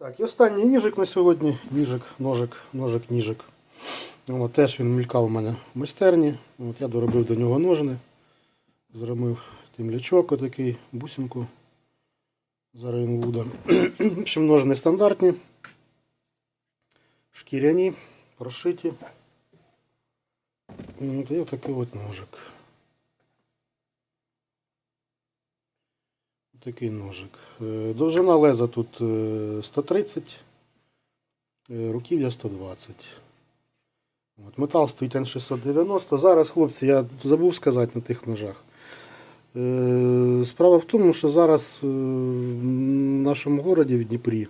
Так, і останній ніжик на сьогодні. Ніжик, ножик, ножик, ніжик. От, теж він мількав у мене в майстерні. От, я доробив до нього ножни. Зробив темлячок отакий, бусинку. Зараз він буде. В общем, ножни стандартні. Шкіряні, прошиті. От, і отакий от ножик. Такий ножик. Е, Довжина леза тут е, 130, е, руків'я 120. От, метал стоїть Н690. Зараз, хлопці, я забув сказати на тих ножах. Е, Справа в тому, що зараз е, в нашому городі в Дніпрі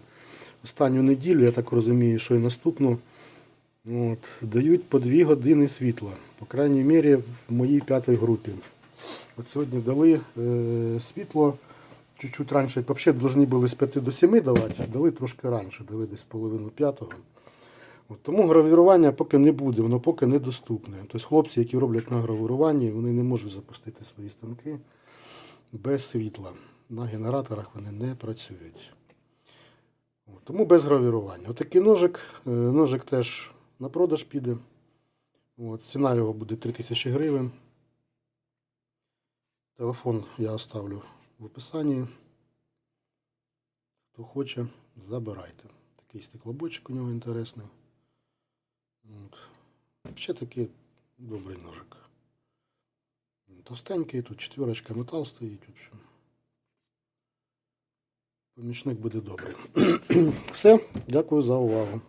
останню неділю, я так розумію, що і наступну, от, дають по 2 години світла. По крайній мірі в моїй п'ятій групі. От сьогодні дали е, світло чуть-чуть раніше. Взагалі повинні були з 5 до 7 давати, дали трошки раніше, дали десь половину п'ятого. От, тому гравірування поки не буде, воно поки недоступне. Тобто хлопці, які роблять на гравіруванні, вони не можуть запустити свої станки без світла. На генераторах вони не працюють. От, тому без гравірування. Отакий ножик. Е, Ножик теж на продаж піде. От, ціна його буде 3000 гривень. Телефон я оставлю в описанні. Хто хоче, забирайте. Такий стеклобочок у нього інтересний. Ще такий добрий ножик. Товстенький, тут четверочка метал стоїть. Помічник буде добрий. Все, дякую за увагу.